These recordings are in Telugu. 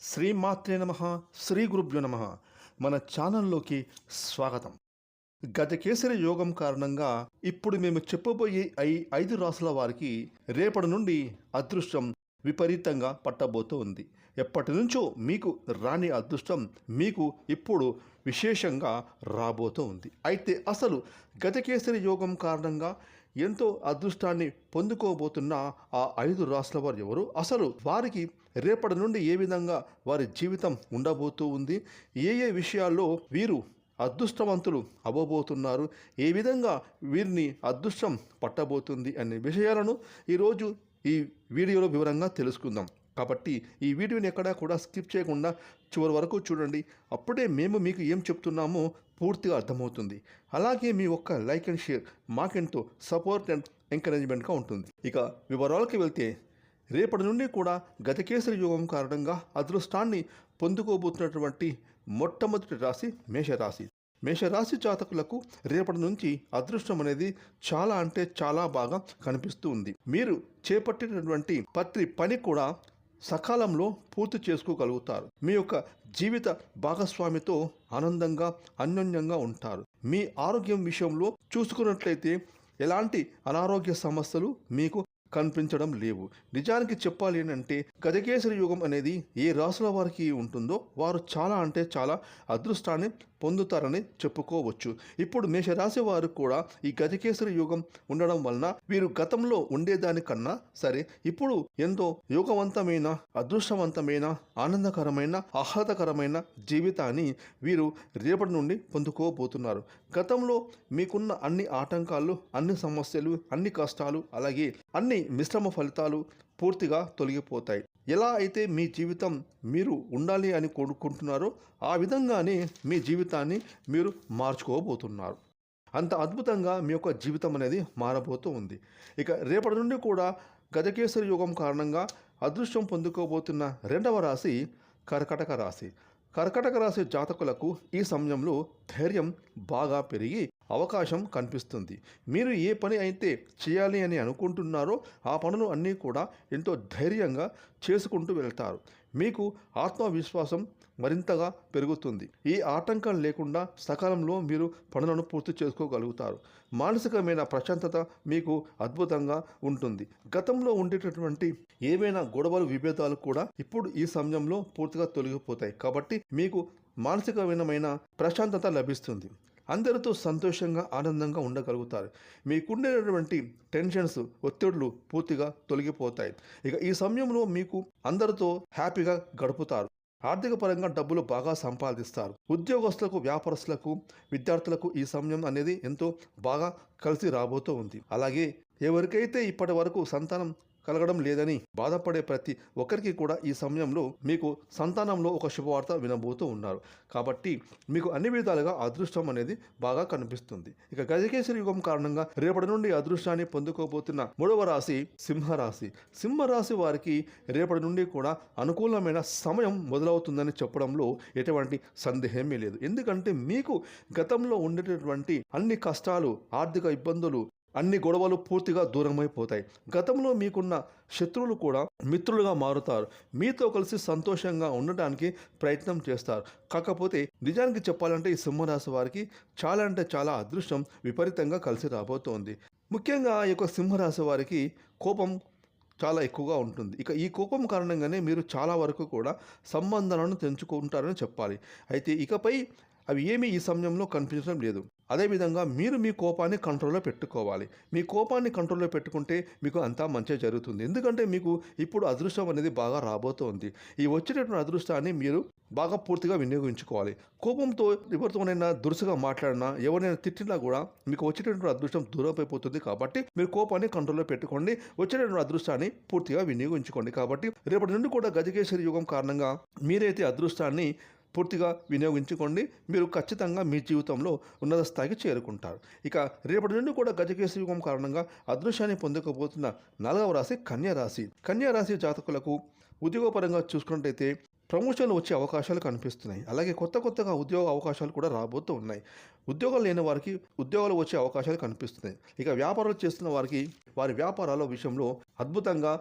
శ్రీమాత్రే నమ శ్రీ గురుభ్యో నమ. మన ఛానల్లోకి స్వాగతం. గజకేసరి యోగం కారణంగా ఇప్పుడు మేము చెప్పబోయే ఐ ఐదు రాసుల వారికి రేపటి నుండి అదృష్టం విపరీతంగా పట్టబోతూ ఉంది. ఎప్పటి నుంచో మీకు రాని అదృష్టం మీకు ఇప్పుడు విశేషంగా రాబోతూ ఉంది. అయితే అసలు గజకేసరి యోగం కారణంగా ఎంతో అదృష్టాన్ని పొందుకోబోతున్న ఆ ఐదు రాసుల వారు ఎవరు? అసలు వారికి రేపటి నుండి ఏ విధంగా వారి జీవితం ఉండబోతూ ఉంది? ఏ ఏ విషయాల్లో వీరు అదృష్టవంతులు అవ్వబోతున్నారు? ఏ విధంగా వీరిని అదృష్టం పట్టబోతుంది అనే విషయాలను ఈరోజు ఈ వీడియోలో వివరంగా తెలుసుకుందాం. కాబట్టి ఈ వీడియోని ఎక్కడా కూడా స్కిప్ చేయకుండా చివరి వరకు చూడండి. అప్పుడే మేము మీకు ఏం చెప్తున్నామో పూర్తిగా అర్థమవుతుంది. అలాగే మీ ఒక్క లైక్ అండ్ షేర్ మాకెంతో సపోర్ట్ అండ్ ఎంకరేజ్మెంట్గా ఉంటుంది. ఇక వివరాలకి వెళ్తే రేపటి నుండి కూడా గతకేసరి యోగం కారణంగా అదృష్టాన్ని పొందుకోబోతున్నటువంటి మొట్టమొదటి రాశి మేషరాశి. మేషరాశి జాతకులకు రేపటి నుంచి అదృష్టం అనేది చాలా అంటే చాలా బాగా కనిపిస్తూ ఉంది. మీరు చేపట్టినటువంటి పత్రి పని కూడా సకాలంలో పూర్తి చేసుకోగలుగుతారు. మీ యొక్క జీవిత భాగస్వామితో ఆనందంగా అన్యోన్యంగా ఉంటారు. మీ ఆరోగ్యం విషయంలో చూసుకున్నట్లయితే ఎలాంటి అనారోగ్య సమస్యలు మీకు కనిపించడం లేవు. నిజానికి చెప్పాలి అంటే గజకేసరి యుగం అనేది ఏ రాసుల వారికి ఉంటుందో వారు చాలా అంటే చాలా అదృష్టాన్ని పొందుతారని చెప్పుకోవచ్చు. ఇప్పుడు మేషరాశి వారు కూడా ఈ గజకేసరి యుగం ఉండడం వలన వీరు గతంలో ఉండేదానికన్నా సరే ఇప్పుడు ఎంతో యోగవంతమైన అదృష్టవంతమైన ఆనందకరమైన ఆహ్లాదకరమైన జీవితాన్ని వీరు రేపటి నుండి పొందుకోబోతున్నారు. గతంలో మీకున్న అన్ని ఆటంకాలు అన్ని సమస్యలు అన్ని కష్టాలు అలాగే అన్ని మిశ్రమ ఫలితాలు పూర్తిగా తొలగిపోతాయి. ఎలా అయితే మీ జీవితం మీరు ఉండాలి అని కోరుకుంటున్నారో ఆ విధంగానే మీ జీవితాన్ని మీరు మార్చుకోబోతున్నారు. అంత అద్భుతంగా మీ యొక్క జీవితం అనేది మారబోతూ ఉంది. ఇక రేపటి నుండి కూడా గజకేశ్వర యోగం కారణంగా అదృష్టం పొందుకోబోతున్న రెండవ రాశి కర్కటక రాశి. కర్కటక రాశి జాతకులకు ఈ సమయంలో ధైర్యం బాగా పెరిగి అవకాశం కనిపిస్తుంది. మీరు ఏ పని అయితే చేయాలి అని అనుకుంటున్నారో ఆ పనులు అన్నీ కూడా ఎంతో ధైర్యంగా చేసుకుంటూ వెళ్తారు. మీకు ఆత్మవిశ్వాసం మరింతగా పెరుగుతుంది. ఈ ఆటంకం లేకుండా సకాలంలో మీరు పనులను పూర్తి చేసుకోగలుగుతారు. మానసికమైన ప్రశాంతత మీకు అద్భుతంగా ఉంటుంది. గతంలో ఉండేటటువంటి ఏవైనా గొడవలు విభేదాలు కూడా ఇప్పుడు ఈ సమయంలో పూర్తిగా తొలగిపోతాయి. కాబట్టి మీకు మానసికమైన ప్రశాంతత లభిస్తుంది. అందరితో సంతోషంగా ఆనందంగా ఉండగలుగుతారు. మీకుండేటటువంటి టెన్షన్స్ ఒత్తిడులు పూర్తిగా తొలగిపోతాయి. ఇక ఈ సమయంలో మీకు అందరితో హ్యాపీగా గడుపుతారు. ఆర్థిక పరంగా డబ్బులు బాగా సంపాదిస్తారు. ఉద్యోగస్తులకు వ్యాపారస్తులకు విద్యార్థులకు ఈ సమయం అనేది ఎంతో బాగా కలిసి రాబోతూ ఉంది. అలాగే ఎవరికైతే ఇప్పటి వరకు సంతానం కలగడం లేదని బాధపడే ప్రతి ఒక్కరికి కూడా ఈ సమయంలో మీకు సంతానంలో ఒక శుభవార్త వినబోతూ ఉన్నారు. కాబట్టి మీకు అన్ని విధాలుగా అదృష్టం అనేది బాగా కనిపిస్తుంది. ఇక గజకేశ్వరి యుగం కారణంగా రేపటి నుండి అదృష్టాన్ని పొందుకోబోతున్న మూడవ రాశి సింహరాశి. సింహరాశి వారికి రేపటి నుండి కూడా అనుకూలమైన సమయం మొదలవుతుందని చెప్పడంలో ఎటువంటి సందేహమే లేదు. ఎందుకంటే మీకు గతంలో ఉండేటటువంటి అన్ని కష్టాలు ఆర్థిక ఇబ్బందులు అన్ని గొడవలు పూర్తిగా దూరమైపోతాయి. గతంలో మీకున్న శత్రువులు కూడా మిత్రులుగా మారుతారు. మీతో కలిసి సంతోషంగా ఉండటానికి ప్రయత్నం చేస్తారు. కాకపోతే నిజానికి చెప్పాలంటే ఈ సింహరాశి వారికి చాలా అంటే చాలా అదృష్టం విపరీతంగా కలిసి రాబోతోంది. ముఖ్యంగా ఈ యొక్క సింహరాశి వారికి కోపం చాలా ఎక్కువగా ఉంటుంది. ఇక ఈ కోపం కారణంగానే మీరు చాలా వరకు కూడా సంబంధాలను తెంచుకుంటారని చెప్పాలి. అయితే ఇకపై అవి ఏమీ ఈ సమయంలో కనిపించడం లేదు. అదేవిధంగా మీరు మీ కోపాన్ని కంట్రోల్లో పెట్టుకోవాలి. మీ కోపాన్ని కంట్రోల్లో పెట్టుకుంటే మీకు అంతా మంచిగా జరుగుతుంది. ఎందుకంటే మీకు ఇప్పుడు అదృష్టం అనేది బాగా రాబోతోంది. ఈ వచ్చేటటువంటి అదృష్టాన్ని మీరు బాగా పూర్తిగా వినియోగించుకోవాలి. కోపంతో ఎవరితోనైనా దురుసుగా మాట్లాడినా ఎవరైనా తిట్టినా కూడా మీకు వచ్చేటటువంటి అదృష్టం దూరం అయిపోతుంది కాబట్టి మీరు కోపాన్ని కంట్రోల్లో పెట్టుకోండి. వచ్చేటటువంటి అదృష్టాన్ని పూర్తిగా వినియోగించుకోండి. కాబట్టి రేపటి నుండి కూడా గజకేశ్వరి యుగం కారణంగా మీరైతే అదృష్టాన్ని పూర్తిగా వినియోగించుకోండి. మీరు ఖచ్చితంగా మీ జీవితంలో ఉన్నత స్థాయికి చేరుకుంటారు. ఇక రేపటి నుండి కూడా గజకేశ యుగం కారణంగా అదృశ్యాన్ని పొందకపోతున్న నాలుగవ రాశి కన్యారాశి కన్యారాశి కన్యా రాశి జాతకులకు ఉద్యోగపరంగా చూసుకున్నట్టయితే ప్రమోషన్లు వచ్చే అవకాశాలు కనిపిస్తున్నాయి. అలాగే కొత్త కొత్తగా ఉద్యోగ అవకాశాలు కూడా రాబోతూ ఉన్నాయి. ఉద్యోగాలు లేని వారికి ఉద్యోగాలు వచ్చే అవకాశాలు కనిపిస్తున్నాయి. ఇక వ్యాపారాలు చేస్తున్న వారికి వారి వ్యాపారాల విషయంలో అద్భుతంగా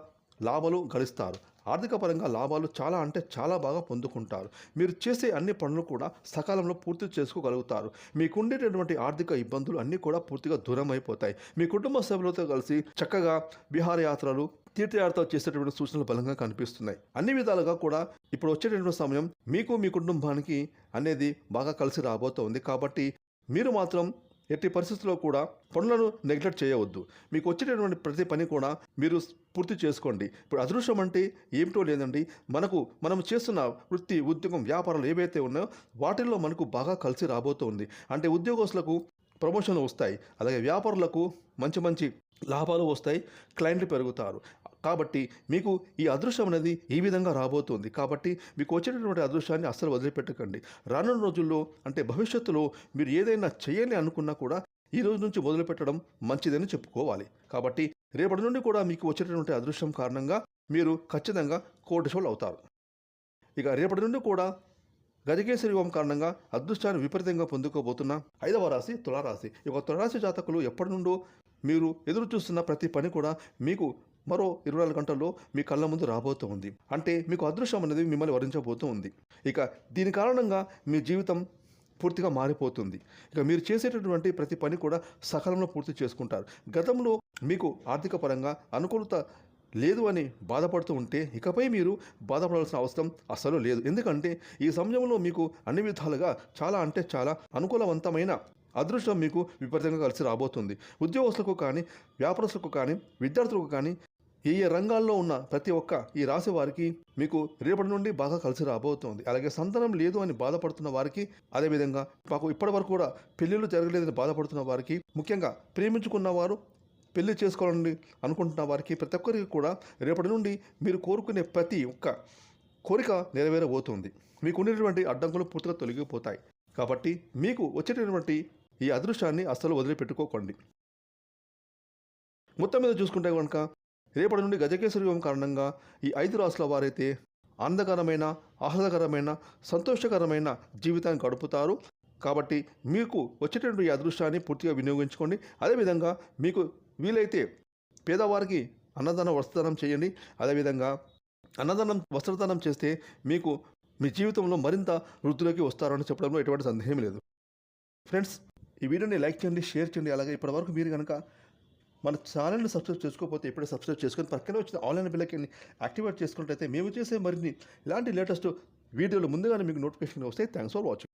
లాభాలు గడిస్తారు. ఆర్థిక పరంగా లాభాలు చాలా అంటే చాలా బాగా పొందుకుంటారు. మీరు చేసే అన్ని పనులు కూడా సకాలంలో పూర్తి చేసుకోగలుగుతారు. మీకు ఉండేటటువంటి ఆర్థిక ఇబ్బందులు అన్నీ కూడా పూర్తిగా దూరం అయిపోతాయి మీ కుటుంబ సభ్యులతో కలిసి చక్కగా విహారయాత్రలు తీర్థయాత్రలు చేసేటటువంటి సూచనలు బలంగా కనిపిస్తున్నాయి. అన్ని విధాలుగా కూడా ఇప్పుడు వచ్చేటటువంటి సమయం మీకు మీ కుటుంబానికి అనేది బాగా కలిసి రాబోతోంది. కాబట్టి మీరు మాత్రం ఎట్టి పరిస్థితుల్లో కూడా పనులను నెగ్లెక్ట్ చేయవద్దు. మీకు వచ్చేటటువంటి ప్రతి పని కూడా మీరు పూర్తి చేసుకోండి. ఇప్పుడు అదృష్టం అంటే ఏమిటో లేదండి. మనకు మనం చేస్తున్న వృత్తి ఉద్యోగం వ్యాపారాలు ఏవైతే ఉన్నాయో వాటిల్లో మనకు బాగా కలిసి రాబోతోంది. అంటే ఉద్యోగస్తులకు ప్రమోషన్లు వస్తాయి. అలాగే వ్యాపారులకు మంచి మంచి లాభాలు వస్తాయి. క్లయింట్లు పెరుగుతారు. కాబట్టి మీకు ఈ అదృష్టం అనేది ఈ విధంగా రాబోతుంది. కాబట్టి మీకు వచ్చేటటువంటి అదృష్టాన్ని అస్సలు వదిలిపెట్టకండి. రానున్న రోజుల్లో అంటే భవిష్యత్తులో మీరు ఏదైనా చేయాలి అనుకున్నా కూడా ఈ రోజు నుంచి మొదలుపెట్టడం మంచిదని చెప్పుకోవాలి. కాబట్టి రేపటి నుండి కూడా మీకు వచ్చేటటువంటి అదృష్టం కారణంగా మీరు ఖచ్చితంగా కోటిశోలు అవుతారు. ఇక రేపటి నుండి కూడా గజకేశ్వరి యోగం కారణంగా అదృష్టాన్ని విపరీతంగా పొందుకోబోతున్న ఐదవ రాశి తులారాశి. ఈ యొక్క తులారాశి జాతకులు ఎప్పటి నుండో మీరు ఎదురు చూస్తున్న ప్రతి పని కూడా మీకు మరో ఇరవై నాలుగు గంటల్లో మీ కళ్ళ ముందు రాబోతూ ఉంది. అంటే మీకు అదృష్టం అనేది మిమ్మల్ని వరించబోతూ ఉంది. ఇక దీని కారణంగా మీ జీవితం పూర్తిగా మారిపోతుంది. ఇక మీరు చేసేటటువంటి ప్రతి పని కూడా సకాలంలో పూర్తి చేసుకుంటారు. గతంలో మీకు ఆర్థిక పరంగా అనుకూలత లేదు అని బాధపడుతూ ఉంటే ఇకపై మీరు బాధపడాల్సిన అవసరం అస్సలు లేదు. ఎందుకంటే ఈ సమయంలో మీకు అన్ని విధాలుగా చాలా అంటే చాలా అనుకూలవంతమైన అదృష్టం మీకు విపరీతంగా కలిసి రాబోతుంది. ఉద్యోగస్తులకు కానీ వ్యాపారస్తులకు కానీ విద్యార్థులకు కానీ ఏ ఏ రంగాల్లో ఉన్న ప్రతి ఒక్క ఈ రాశి వారికి మీకు రేపటి నుండి బాగా కలిసి రాబోతోంది. అలాగే సంతానం లేదు అని బాధపడుతున్న వారికి అదేవిధంగా మాకు ఇప్పటి వరకు కూడా పెళ్ళిళ్ళు జరగలేదని బాధపడుతున్న వారికి ముఖ్యంగా ప్రేమించుకున్న వారు పెళ్ళి చేసుకోవాలని అనుకుంటున్న వారికి ప్రతి ఒక్కరికి కూడా రేపటి నుండి మీరు కోరుకునే ప్రతి ఒక్క కోరిక నెరవేరబోతుంది. మీకు ఉండేటువంటి అడ్డంకులు పూర్తిగా తొలగిపోతాయి. కాబట్టి మీకు వచ్చేటటువంటి ఈ అదృష్టాన్ని అస్సలు వదిలిపెట్టుకోకండి. మొత్తం మీద చూసుకుంటే కనుక రేపటి నుండి గజకేశ్వర యోగం కారణంగా ఈ ఐదు రాసుల వారైతే ఆనందకరమైన ఆహ్లాదకరమైన సంతోషకరమైన జీవితాన్ని గడుపుతారు. కాబట్టి మీకు వచ్చేటటువంటి ఈ అదృష్టాన్ని పూర్తిగా వినియోగించుకోండి. అదేవిధంగా మీకు వీలైతే పేదవారికి అన్నదానం వస్త్రదానం చేయండి. అదేవిధంగా అన్నదానం వస్త్రదానం చేస్తే మీకు మీ జీవితంలో మరింత వృద్ధిలోకి వస్తారని చెప్పడంలో ఎటువంటి సందేహం లేదు. ఫ్రెండ్స్ ఈ వీడియోని లైక్ చేయండి షేర్ చేయండి. అలాగే ఇప్పటివరకు మీరు కనుక మన ఛానల్ని సబ్స్క్రైబ్ చేసుకోకపోతే ఇప్పుడే సబ్స్క్రైబ్ చేసుకొని పక్కనే వచ్చిన ఆన్లైన్ బిల్లకి యాక్టివేట్ చేసుకున్నట్టయితే మేము చేసే మరిన్ని ఇలాంటి లేటెస్ట్ వీడియోలు ముందుగానే మీకు నోటిఫికేషన్ వస్తాయి. Thanks for watching